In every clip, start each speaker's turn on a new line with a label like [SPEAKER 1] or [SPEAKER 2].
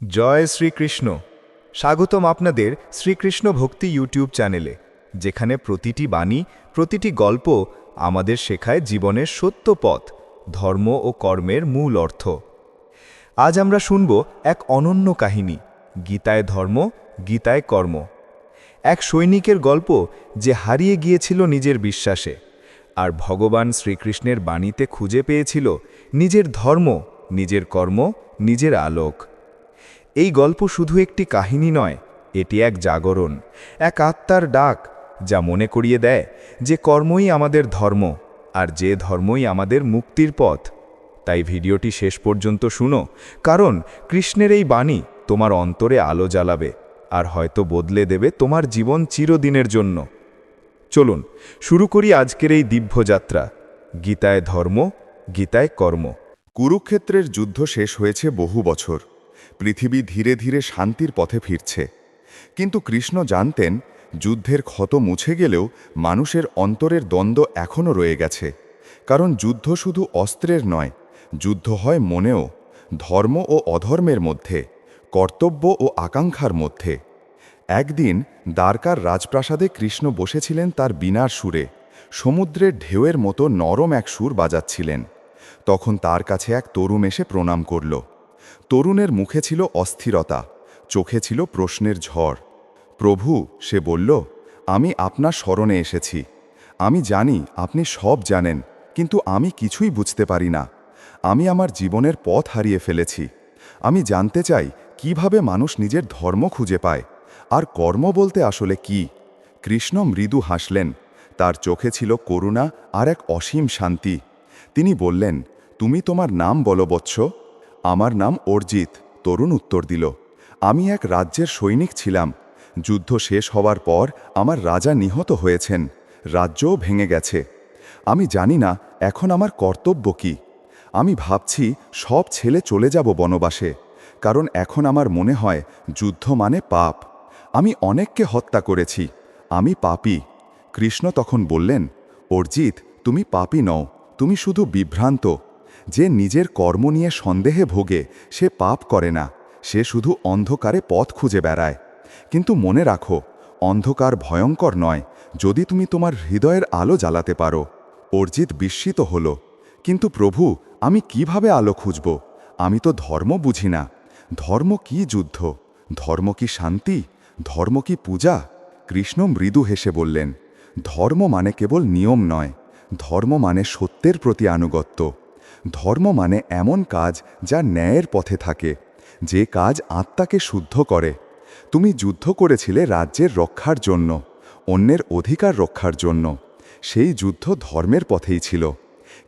[SPEAKER 1] জয় শ্রীকৃষ্ণ। স্বাগতম আপনাদের শ্রীকৃষ্ণ ভক্তি ইউটিউব চ্যানেলে, যেখানে প্রতিটি বাণী, প্রতিটি গল্প আমাদের শেখায় জীবনের সত্য পথ, ধর্ম ও কর্মের মূল অর্থ। আজ আমরা শুনব এক অনন্য কাহিনী, গীতায় ধর্ম, গীতায় কর্ম। এক সৈনিকের গল্প যে হারিয়ে গিয়েছিল নিজের বিশ্বাসে, আর ভগবান শ্রীকৃষ্ণের বাণীতে খুঁজে পেয়েছিল নিজের ধর্ম, নিজের কর্ম, নিজের আলোক। এই গল্প শুধু একটি কাহিনী নয়, এটি এক জাগরণ, এক আত্মার ডাক যা মনে করিয়ে দেয় যে কর্মই আমাদের ধর্ম আর যে ধর্মই আমাদের মুক্তির পথ। তাই ভিডিওটি শেষ পর্যন্ত শুনো, কারণ কৃষ্ণের এই বাণী তোমার অন্তরে আলো জ্বালাবে আর হয়তো বদলে দেবে তোমার জীবন চিরদিনের জন্য। চলুন, শুরু করি আজকের এই দিব্যযাত্রা। গীতায় ধর্ম, গীতায় কর্ম।
[SPEAKER 2] কুরুক্ষেত্রের যুদ্ধ শেষ হয়েছে বহু বছর। পৃথিবী ধীরে ধীরে শান্তির পথে ফিরছে। কিন্তু কৃষ্ণ জানতেন, যুদ্ধের ক্ষত মুছে গেলেও মানুষের অন্তরের দ্বন্দ্ব এখনও রয়ে গেছে। কারণ যুদ্ধ শুধু অস্ত্রের নয়, যুদ্ধ হয় মনেও, ধর্ম ও অধর্মের মধ্যে, কর্তব্য ও আকাঙ্ক্ষার মধ্যে। একদিন দ্বারকার রাজপ্রাসাদে কৃষ্ণ বসেছিলেন তার বিনার সুরে, সমুদ্রের ঢেউয়ের মতো নরম এক সুর বাজাচ্ছিলেন। তখন তার কাছে এক তরুণ এসে প্রণাম করল। তরুণের মুখে ছিল অস্থিরতা, চোখে ছিল প্রশ্নের ঝড়। প্রভু, সে বলল, আমি আপনার স্মরণে এসেছি। আমি জানি আপনি সব জানেন, কিন্তু আমি কিছুই বুঝতে পারি না। আমি আমার জীবনের পথ হারিয়ে ফেলেছি। আমি জানতে চাই, কীভাবে মানুষ নিজের ধর্ম খুঁজে পায়? আর কর্ম বলতে আসলে কি? কৃষ্ণ মৃদু হাসলেন। তার চোখে ছিল করুণা আর এক অসীম শান্তি। তিনি বললেন, তুমি তোমার নাম বলো বৎস আমার নাম অর্জিত, তরুণ উত্তর দিল। আমি এক রাজ্যের সৈনিক ছিলাম। যুদ্ধ শেষ হওয়ার পর আমার রাজা নিহত হয়েছেন। রাজ্যও ভেঙে গেছে। আমি জানি না এখন আমার কর্তব্য কি। আমি ভাবছি সব ছেলে চলে যাব বনবাসে, কারণ এখন আমার মনে হয় যুদ্ধ মানে পাপ। আমি অনেককে হত্যা করেছি। আমি পাপি। কৃষ্ণ তখন বললেন, অর্জিত, তুমি পাপি নও। তুমি শুধু বিভ্রান্ত। যে নিজের কর্ম নিয়ে সন্দেহে ভোগে, সে পাপ করে না। সে শুধু অন্ধকারে পথ খুঁজে বেড়ায়। কিন্তু মনে রাখো, অন্ধকার ভয়ঙ্কর নয়, যদি তুমি তোমার হৃদয়ের আলো জ্বালাতে পারো। অর্জিত বিস্মিত হল, কিন্তু প্রভু, আমি কীভাবে আলো খুঁজব? আমি তো ধর্ম বুঝি না। ধর্ম কি যুদ্ধ? ধর্ম কি শান্তি? ধর্ম কি পূজা? কৃষ্ণ মৃদু হেসে বললেন, ধর্ম মানে কেবল নিয়ম নয়। ধর্ম মানে সত্যের প্রতি আনুগত্য। ধর্ম মানে এমন কাজ যা ন্যায়ের পথে থাকে। যে কাজ আত্মাকে শুদ্ধ করে। তুমি যুদ্ধ করেছিলে রাজ্যের রক্ষার জন্য, অন্যের অধিকার রক্ষার জন্য। সেই যুদ্ধ ধর্মের পথেই ছিল।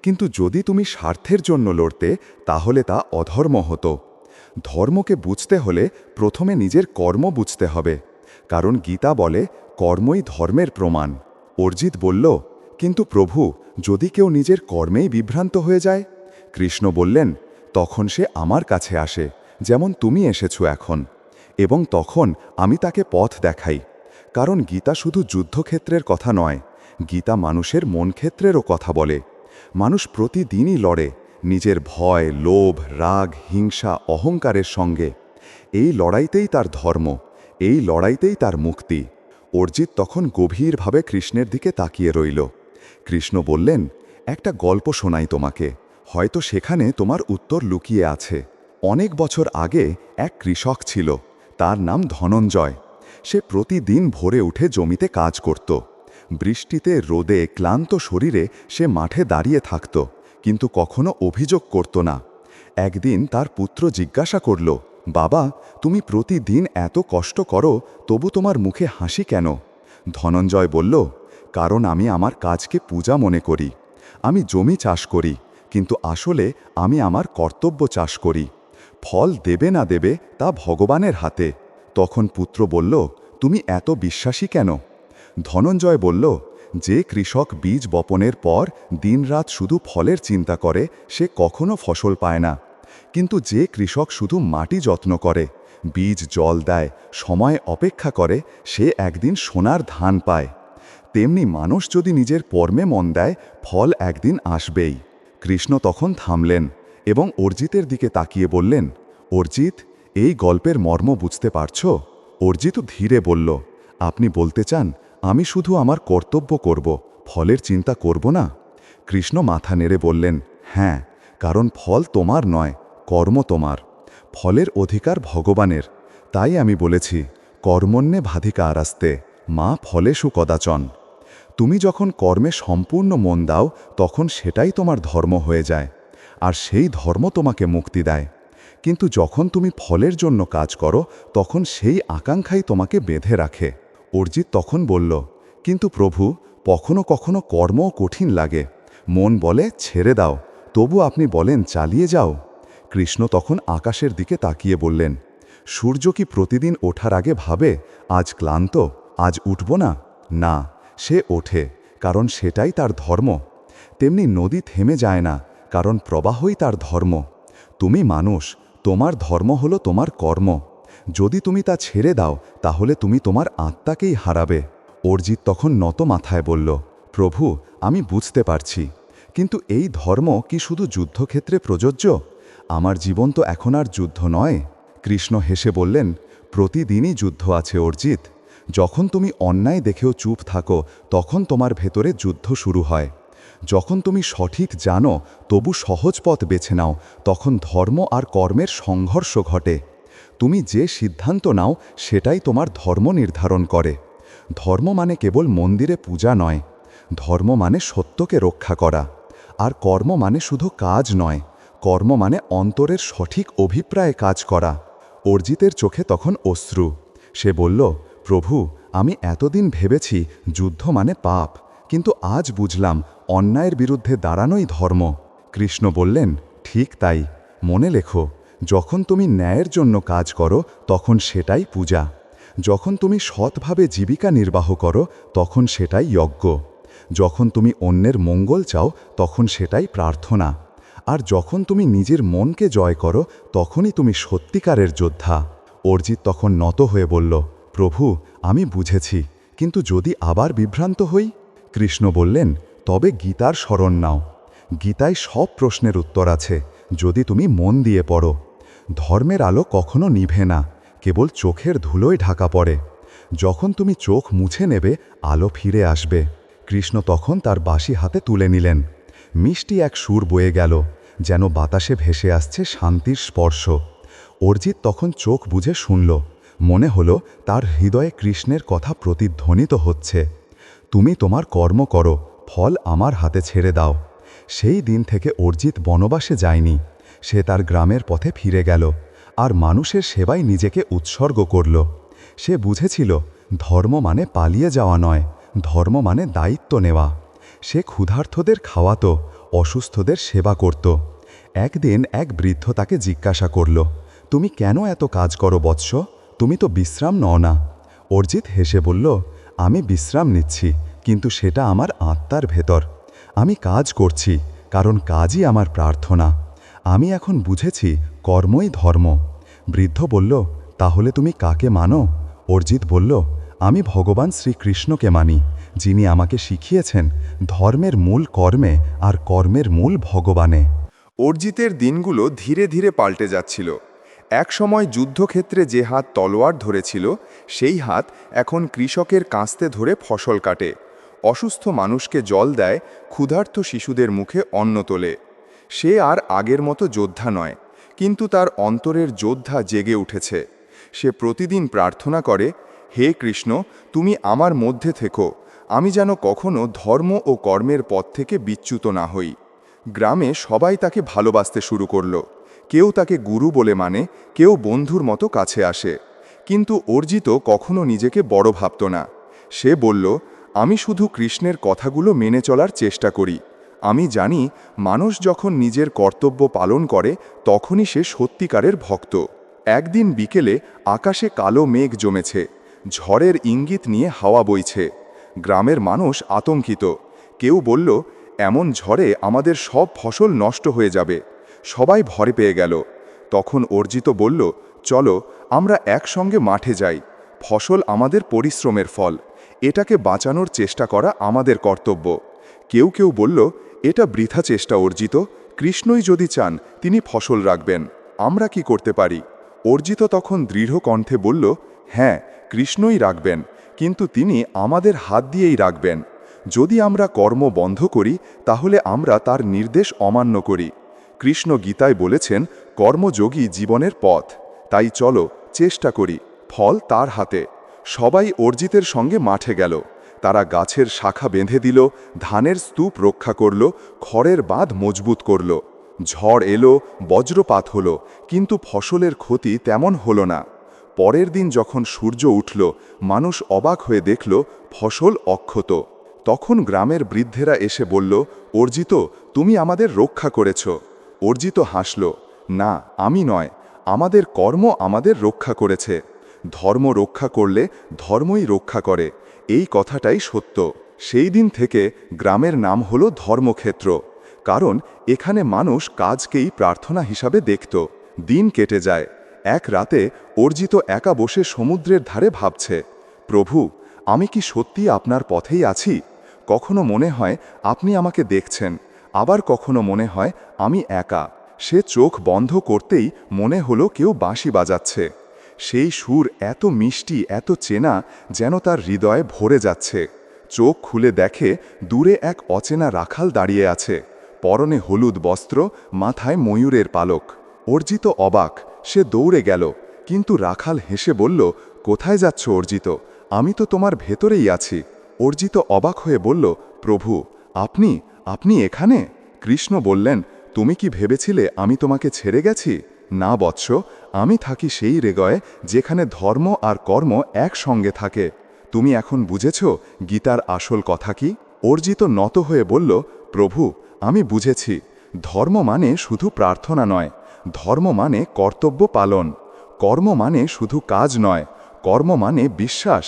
[SPEAKER 2] কিন্তু যদি তুমি স্বার্থের জন্য লড়তে, তাহলে তা অধর্ম হতো। ধর্মকে বুঝতে হলে প্রথমে নিজের কর্ম বুঝতে হবে। কারণ গীতা বলে, কর্মই ধর্মের প্রমাণ। অর্জিত বলল, কিন্তু প্রভু, যদি কেউ নিজের কর্মেই বিভ্রান্ত হয়ে যায় কৃষ্ণ বললেন, তখন সে আমার কাছে আসে, যেমন তুমি এসেছ এখন। এবং তখন আমি তাকে পথ দেখাই। কারণ গীতা শুধু যুদ্ধক্ষেত্রের কথা নয়, গীতা মানুষের মন ক্ষেত্রেরও কথা বলে। মানুষ প্রতিদিনই লড়ে, নিজের ভয়, লোভ, রাগ, হিংসা, অহংকারের সঙ্গে। এই লড়াইতেই তার ধর্ম, এই লড়াইতেই তার মুক্তি। অর্জিত তখন গভীরভাবে কৃষ্ণের দিকে তাকিয়ে রইল। কৃষ্ণ বললেন, একটা গল্প শোনাই তোমাকে। হয়তো সেখানে তোমার উত্তর লুকিয়ে আছে। অনেক বছর আগে এক কৃষক ছিল, তার নাম ধনঞ্জয়। সে প্রতিদিন ভোরে উঠে জমিতে কাজ করত। বৃষ্টিতে রোদে ক্লান্ত শরীরে সে মাঠে দাঁড়িয়ে থাকত, কিন্তু কখনো অভিযোগ করত না। একদিন তার পুত্র জিজ্ঞাসা করল, বাবা, তুমি প্রতিদিন এত কষ্ট করো, তবু তোমার মুখে হাসি কেন? ধনঞ্জয় বলল, কারণ আমি আমার কাজকে পূজা মনে করি। আমি জমি চাষ করি কিন্তু আসলে আমি আমার কর্তব্য চাষ করি। ফল দেবে না দেবে তা ভগবানের হাতে। তখন পুত্র বলল, তুমি এত বিশ্বাসী কেন? ধনঞ্জয় বলল, যে কৃষক বীজ বপনের পর দিনরাত শুধু ফলের চিন্তা করে, সে কখনো ফসল পায় না। কিন্তু যে কৃষক শুধু মাটি যত্ন করে, বীজ জল দেয়, সময় অপেক্ষা করে, সে একদিন সোনার ধান পায়। তেমনি মানুষ যদি নিজের কর্মে মন দেয়, ফল একদিন আসবেই। কৃষ্ণ তখন থামলেন এবং অর্জিতের দিকে তাকিয়ে বললেন, অর্জিত, এই গল্পের মর্ম বুঝতে পারছ? অর্জিত ধীরে বলল, আপনি বলতে চান, আমি শুধু আমার কর্তব্য করব, ফলের চিন্তা করব না? কৃষ্ণ মাথা নেড়ে বললেন হ্যাঁ কারণ ফল তোমার নয়, কর্ম তোমার। ফলের অধিকার ভগবানের। তাই আমি বলেছি কর্মণ্যে ভাধিকা আরাস্তে মা ফলে কদাচন তুমি যখন কর্মে সম্পূর্ণ মন দাও, তখন সেটাই তোমার ধর্ম হয়ে যায়। আর সেই ধর্ম তোমাকে মুক্তি দেয়। কিন্তু যখন তুমি ফলের জন্য কাজ করো, তখন সেই আকাঙ্ক্ষাই তোমাকে বেঁধে রাখে। অর্জিত তখন বলল, কিন্তু প্রভু, কখনো কখনো কর্মও কঠিন লাগে। মন বলে, ছেড়ে দাও। তবু আপনি বলেন, চালিয়ে যাও। কৃষ্ণ তখন আকাশের দিকে তাকিয়ে বললেন, সূর্য কি প্রতিদিন ওঠার আগে ভাবে, আজ ক্লান্ত, আজ উঠব না? না। সে ওঠে, কারণ সেটাই তার ধর্ম। তেমনি নদী থেমে যায় না, কারণ প্রবাহই তার ধর্ম। তুমি মানুষ, তোমার ধর্ম হলো তোমার কর্ম। যদি তুমি তা ছেড়ে দাও, তাহলে তুমি তোমার আত্মাকেই হারাবে। অর্জিত তখন নত মাথায় বলল, প্রভু, আমি বুঝতে পারছি। কিন্তু এই ধর্ম কি শুধু যুদ্ধক্ষেত্রে প্রযোজ্য? আমার জীবন তো এখন আর যুদ্ধ নয়। কৃষ্ণ হেসে বললেন, প্রতিদিনই যুদ্ধ আছে, অর্জিত। যখন তুমি অন্যায় দেখেও চুপ থাকো, তখন তোমার ভেতরে যুদ্ধ শুরু হয়। যখন তুমি সঠিক জানো, তবু সহজ পথ বেছে নাও, তখন ধর্ম আর কর্মের সংঘর্ষ ঘটে। তুমি যে সিদ্ধান্ত নাও, সেটাই তোমার ধর্ম নির্ধারণ করে। ধর্ম মানে কেবল মন্দিরে পূজা নয়। ধর্ম মানে সত্যকে রক্ষা করা। আর কর্ম মানে শুধু কাজ নয়। কর্ম মানে অন্তরের সঠিক অভিপ্রায়ে কাজ করা। অর্জিতের চোখে তখন অশ্রু। সে বলল প্রভু, আমি এতদিন ভেবেছি যুদ্ধ মানে পাপ, কিন্তু আজ বুঝলাম অন্যায়ের বিরুদ্ধে দাঁড়ানোই ধর্ম। কৃষ্ণ বললেন, ঠিক তাই। মনে লেখো, যখন তুমি ন্যায়ের জন্য কাজ করো, তখন সেটাই পূজা। যখন তুমি সৎভাবে জীবিকা নির্বাহ করো, তখন সেটাই যজ্ঞ। যখন তুমি অন্যের মঙ্গল চাও, তখন সেটাই প্রার্থনা। আর যখন তুমি নিজের মনকে জয় করো, তখনই তুমি সত্যিকারের যোদ্ধা। অর্জিত তখন নত হয়ে বলল প্রভু, আমি বুঝেছি, কিন্তু যদি আবার বিভ্রান্ত হই? কৃষ্ণ বললেন, তবে গীতার স্মরণ নাও। গীতায় সব প্রশ্নের উত্তর আছে, যদি তুমি মন দিয়ে পড়ো। ধর্মের আলো কখনো নিভে না, কেবল চোখের ধুলোয় ঢাকা পড়ে। যখন তুমি চোখ মুছে নেবে, আলো ফিরে আসবে। কৃষ্ণ তখন তার বাসি হাতে তুলে নিলেন। মিষ্টি এক সুর বয়ে গেল, যেন বাতাসে ভেসে আসছে শান্তির স্পর্শ। অর্জিত তখন চোখ বুঝে শুনল। মনে হলো তার হৃদয়ে কৃষ্ণের কথা প্রতিধ্বনিত হচ্ছে। তুমি তোমার কর্ম করো, ফল আমার হাতে ছেড়ে দাও। সেই দিন থেকে অর্জিত বনবাসে যায়নি। সে তার গ্রামের পথে ফিরে গেল আর মানুষের সেবায় নিজেকে উৎসর্গ করল। সে বুঝেছিল, ধর্ম মানে পালিয়ে যাওয়া নয়, ধর্ম মানে দায়িত্ব নেওয়া। সে ক্ষুধার্থদের খাওয়াতো, অসুস্থদের সেবা করত। একদিন এক বৃদ্ধ তাকে জিজ্ঞাসা করল, তুমি কেন এত কাজ করো বৎস? তুমি তো বিশ্রাম নও না। অর্জিত হেসে বলল, আমি বিশ্রাম নিচ্ছি, কিন্তু সেটা আমার আত্মার ভেতর। আমি কাজ করছি, কারণ কাজই আমার প্রার্থনা। আমি এখন বুঝেছি কর্মই ধর্ম। বৃদ্ধ বলল, তাহলে তুমি কাকে মানো? অর্জিত বলল, আমি ভগবান শ্রীকৃষ্ণকে মানি, যিনি আমাকে শিখিয়েছেন ধর্মের মূল কর্মে আর কর্মের মূল ভগবানে।
[SPEAKER 3] অর্জিতের দিনগুলো ধীরে ধীরে পাল্টে যাচ্ছিল। একসময় যুদ্ধক্ষেত্রে যে হাত তলোয়ার ধরেছিল, সেই হাত এখন কৃষকের কাঁস্তে ধরে ফসল কাটে। অসুস্থ মানুষকে জল দেয়, ক্ষুধার্ত শিশুদের মুখে অন্ন তোলে। সে আর আগের মতো যোদ্ধা নয়, কিন্তু তার অন্তরের যোদ্ধা জেগে উঠেছে। সে প্রতিদিন প্রার্থনা করে, হে কৃষ্ণ, তুমি আমার মধ্যে থেকো, আমি যেন কখনো ধর্ম ও কর্মের পথ থেকে বিচ্যুত না হই। গ্রামে সবাই তাকে ভালোবাসতে শুরু করল। কেউ তাকে গুরু বলে মানে কেউ বন্ধুর মতো কাছে আসে। কিন্তু অর্জিত কখনো নিজেকে বড় ভাবত না। সে বলল, আমি শুধু কৃষ্ণের কথাগুলো মেনে চলার চেষ্টা করি। আমি জানি, মানুষ যখন নিজের কর্তব্য পালন করে, তখনই সে সত্যিকারের ভক্ত। একদিন বিকেলে আকাশে কালো মেঘ জমেছে। ঝড়ের ইঙ্গিত নিয়ে হাওয়া বইছে। গ্রামের মানুষ আতঙ্কিত। কেউ বলল, এমন ঝড়ে আমাদের সব ফসল নষ্ট হয়ে যাবে। সবাই ভরে পেয়ে গেল। তখন অর্জিত বলল, চলো, আমরা একসঙ্গে মাঠে যাই। ফসল আমাদের পরিশ্রমের ফল। এটাকে বাঁচানোর চেষ্টা করা আমাদের কর্তব্য। কেউ কেউ বলল, এটা বৃথা চেষ্টা, অর্জিত। কৃষ্ণই যদি চান, তিনি ফসল রাখবেন। আমরা কি করতে পারি?
[SPEAKER 2] অর্জিত তখন দৃঢ় কণ্ঠে বলল হ্যাঁ কৃষ্ণই রাখবেন, কিন্তু তিনি আমাদের হাত দিয়েই রাখবেন। যদি আমরা কর্ম বন্ধ করি, তাহলে আমরা তার নির্দেশ অমান্য করি। কৃষ্ণ গীতায় বলেছেন, কর্মযোগী জীবনের পথ। তাই চলো, চেষ্টা করি, ফল তার হাতে। সবাই অর্জিতের সঙ্গে মাঠে গেল। তারা গাছের শাখা বেঁধে দিল, ধানের স্তূপ রক্ষা করল, খড়ের বাঁধ মজবুত করল। ঝড় এলো, বজ্রপাত হলো, কিন্তু ফসলের ক্ষতি তেমন হলো না। পরের দিন যখন সূর্য উঠল, মানুষ অবাক হয়ে দেখল, ফসল অক্ষত। তখন গ্রামের বৃদ্ধেরা এসে বলল, অর্জিত, তুমি আমাদের রক্ষা করেছ। অর্জিত হাসল, না, আমি নয়, আমাদের কর্ম আমাদের রক্ষা করেছে। ধর্ম রক্ষা করলে ধর্মই রক্ষা করে। এই কথাটাই সত্য। সেই দিন থেকে গ্রামের নাম হল ধর্মক্ষেত্র। কারণ এখানে মানুষ কাজকেই প্রার্থনা হিসাবে দেখত। দিন কেটে যায়। এক রাতে অর্জিত একা বসে সমুদ্রের ধারে ভাবছে, প্রভু, আমি কি সত্যি আপনার পথেই আছি? কখনো মনে হয় আপনি আমাকে দেখছেন। আবার কখনো মনে হয়, আমি একা। সে চোখ বন্ধ করতেই মনে হলো কেউ বাঁশি বাজাচ্ছে। সেই সুর এত মিষ্টি, এত চেনা, যেন তার হৃদয়ে ভরে যাচ্ছে। চোখ খুলে দেখে দূরে এক অচেনা রাখাল দাঁড়িয়ে আছে। পরনে হলুদ বস্ত্র, মাথায় ময়ূরের পালক। অর্জিত অবাক, সে দৌড়ে গেল। কিন্তু রাখাল হেসে বলল, কোথায় যাচ্ছ অর্জিত? আমি তো তোমার ভেতরেই আছি। অর্জিত অবাক হয়ে বলল, প্রভু, আপনি আপনি এখানে? কৃষ্ণ বললেন, তুমি কি ভেবেছিলে আমি তোমাকে ছেড়ে গেছি? না বৎস, আমি থাকি সেই রেগয়ে যেখানে ধর্ম আর কর্ম একসঙ্গে থাকে। তুমি এখন বুঝেছ গীতার আসল কথা কি? অর্জিত নত হয়ে বলল, প্রভু, আমি বুঝেছি। ধর্ম মানে শুধু প্রার্থনা নয়। ধর্ম মানে কর্তব্য পালন। কর্ম মানে শুধু কাজ নয়। কর্ম মানে বিশ্বাস।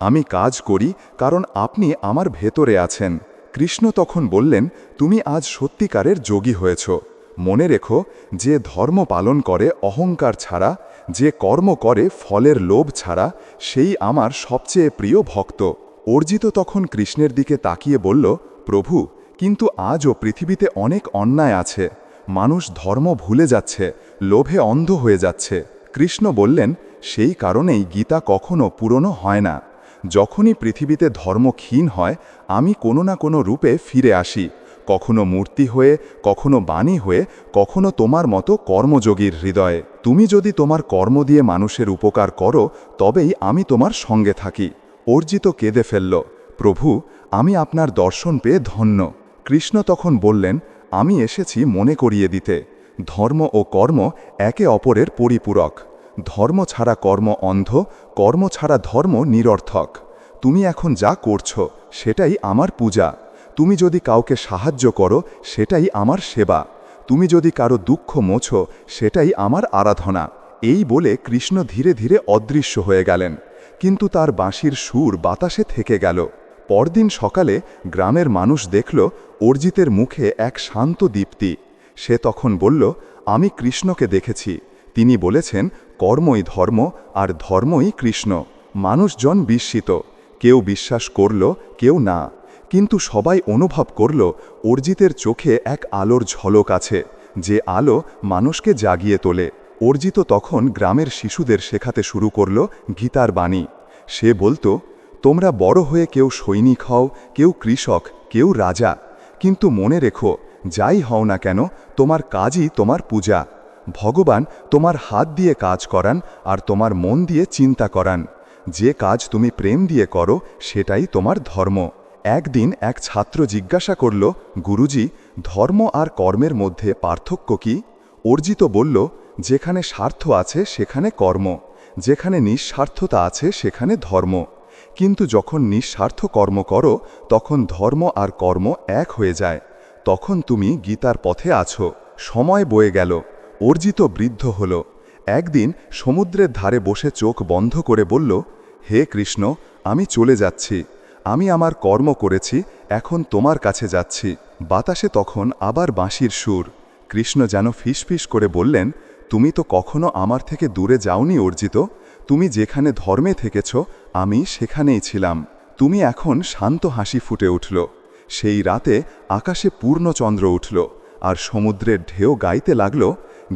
[SPEAKER 2] আমি কাজ করি কারণ আপনি আমার ভেতরে আছেন। কৃষ্ণ তখন বললেন, তুমি আজ সত্যিকারের যোগী হয়েছ। মনে রেখো, যে ধর্ম পালন করে অহংকার ছাড়া, যে কর্ম করে ফলের লোভ ছাড়া, সেই আমার সবচেয়ে প্রিয় ভক্ত। অর্জিত তখন কৃষ্ণের দিকে তাকিয়ে বলল, প্রভু, কিন্তু আজও পৃথিবীতে অনেক অন্যায় আছে। মানুষ ধর্ম ভুলে যাচ্ছে, লোভে অন্ধ হয়ে যাচ্ছে। কৃষ্ণ বললেন, সেই কারণেই গীতা কখনো পুরনো হয় না। যখনই পৃথিবীতে ধর্ম ক্ষীণ হয়, আমি কোনো না কোনো রূপে ফিরে আসি। কখনো মূর্তি হয়ে, কখনো বাণী হয়ে, কখনো তোমার মতো কর্মযোগীর হৃদয়ে। তুমি যদি তোমার কর্ম দিয়ে মানুষের উপকার করো, তবেই আমি তোমার সঙ্গে থাকি। অর্জিত কেঁদে ফেলল, প্রভু, আমি আপনার দর্শন পেয়ে ধন্য। কৃষ্ণ তখন বললেন, আমি এসেছি মনে করিয়ে দিতে। ধর্ম ও কর্ম একে অপরের পরিপূরক। ধর্ম ছাড়া কর্ম অন্ধ, কর্ম ছাড়া ধর্ম নিরর্থক। তুমি এখন যা করছ, সেটাই আমার পূজা। তুমি যদি কাউকে সাহায্য করো, সেটাই আমার সেবা। তুমি যদি কারও দুঃখ মোছো, সেটাই আমার আরাধনা। এই বলে কৃষ্ণ ধীরে ধীরে অদৃশ্য হয়ে গেলেন। কিন্তু তার বাঁশির সুর বাতাসে থেকে গেল। পরদিন সকালে গ্রামের মানুষ দেখল, অর্জিতের মুখে এক শান্ত দীপ্তি। সে তখন বলল, আমি কৃষ্ণকে দেখেছি। তিনি বলেছেন কর্মই ধর্ম আর ধর্মই কৃষ্ণ। মানুষজন বিস্মিত। কেউ বিশ্বাস করল, কেউ না। কিন্তু সবাই অনুভব করল, অর্জিতের চোখে এক আলোর ঝলক আছে, যে আলো মানুষকে জাগিয়ে তোলে। অর্জিত তখন গ্রামের শিশুদের শেখাতে শুরু করল গীতার বাণী। সে বলতো, তোমরা বড় হয়ে কেউ সৈনিক হও, কেউ কৃষক, কেউ রাজা। কিন্তু মনে রেখো, যাই হও না কেন, তোমার কাজই তোমার পূজা। ভগবান তোমার হাত দিয়ে কাজ করান আর তোমার মন দিয়ে চিন্তা করান। যে কাজ তুমি প্রেম দিয়ে করো, সেটাই তোমার ধর্ম। একদিন এক ছাত্র জিজ্ঞাসা করল, গুরুজি, ধর্ম আর কর্মের মধ্যে পার্থক্য কি? অর্জিত বলল, যেখানে স্বার্থ আছে, সেখানে কর্ম। যেখানে নিঃস্বার্থতা আছে, সেখানে ধর্ম। কিন্তু যখন নিঃস্বার্থ কর্ম করো, তখন ধর্ম আর কর্ম এক হয়ে যায়। তখন তুমি গীতার পথে আছো। সময় বয়ে গেল। অর্জিত বৃদ্ধ হল। একদিন সমুদ্রের ধারে বসে চোখ বন্ধ করে বলল, হে কৃষ্ণ, আমি চলে যাচ্ছি। আমি আমার কর্ম করেছি, এখন তোমার কাছে যাচ্ছি। বাতাসে তখন আবার বাঁশির সুর। কৃষ্ণ যেন ফিসফিস করে বললেন, তুমি তো কখনো আমার থেকে দূরে যাওনি, অর্জিত। তুমি যেখানে ধর্মে থেকেছ, আমি সেখানেই ছিলাম। তুমি এখন শান্ত হাসি ফুটে উঠল। সেই রাতে আকাশে পূর্ণচন্দ্র উঠল, আর সমুদ্রের ঢেউ গাইতে লাগল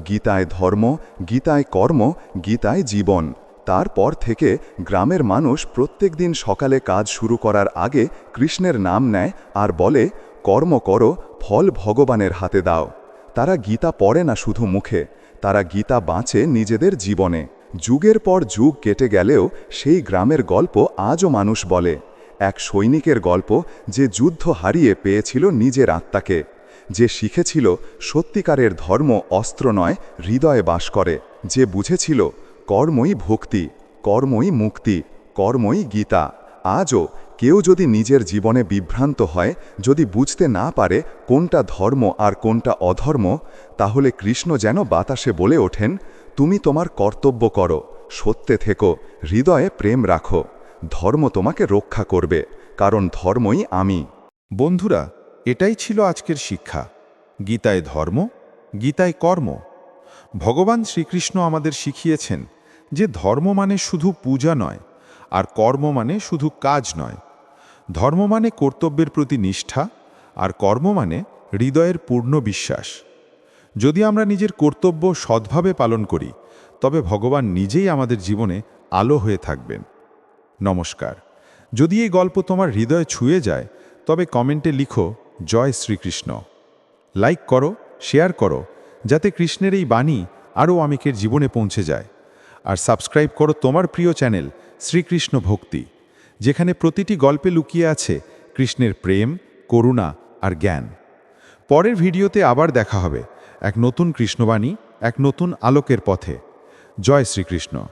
[SPEAKER 2] গীতায় ধর্ম, গীতায় কর্ম, গীতায় জীবন। তারপর থেকে গ্রামের মানুষ প্রত্যেক দিন সকালে কাজ শুরু করার আগে কৃষ্ণের নাম নেয় আর বলে, কর্ম করো, ফল ভগবানের হাতে দাও। তারা গীতা পড়ে না শুধু মুখে, তারা গীতা বাঁচে নিজেদের জীবনে। যুগের পর যুগ কেটে গেলেও সেই গ্রামের গল্প আজও মানুষ বলে। এক সৈনিকের গল্প যে যুদ্ধ হারিয়ে পেয়েছিল নিজের আত্মাকে। যে শিখেছিল সত্যিকারের ধর্ম অস্ত্র নয়, হৃদয়ে বাস করে। যে বুঝেছিল, কর্মই ভক্তি, কর্মই মুক্তি, কর্মই গীতা। আজও কেউ যদি নিজের জীবনে বিভ্রান্ত হয়, যদি বুঝতে না পারে কোনটা ধর্ম আর কোনটা অধর্ম, তাহলে কৃষ্ণ যেন বাতাসে বলে ওঠেন, তুমি তোমার কর্তব্য করো, সত্যে থেকো, হৃদয়ে প্রেম রাখো। ধর্ম তোমাকে রক্ষা করবে, কারণ ধর্মই আমি।
[SPEAKER 4] বন্ধুরা এটাই ছিল আজকের শিক্ষা। গীতায় ধর্ম, গীতায় কর্ম। ভগবান শ্রীকৃষ্ণ আমাদের শিখিয়েছেন যে ধর্ম মানে শুধু পূজা নয়, আর কর্ম মানে শুধু কাজ নয়। ধর্ম মানে কর্তব্যের প্রতি নিষ্ঠা, আর কর্ম মানে হৃদয়ের পূর্ণ বিশ্বাস। যদি আমরা নিজের কর্তব্য সৎভাবে পালন করি, তবে ভগবান নিজেই আমাদের জীবনে আলো হয়ে থাকবেন। নমস্কার। যদি এই গল্প তোমার হৃদয়ে ছুঁয়ে যায়, তবে কমেন্টে লিখো জয় শ্রীকৃষ্ণ। লাইক করো শেয়ার করো, যাতে কৃষ্ণের এই বাণী আরও অনেকের জীবনে পৌঁছে যায়। আর সাবস্ক্রাইব করো তোমার প্রিয় চ্যানেল শ্রীকৃষ্ণ ভক্তি, যেখানে প্রতিটি গল্পে লুকিয়ে আছে কৃষ্ণের প্রেম, করুণা আর জ্ঞান। পরের ভিডিওতে আবার দেখা হবে এক নতুন কৃষ্ণবাণী, এক নতুন আলোকের পথে। জয় শ্রীকৃষ্ণ।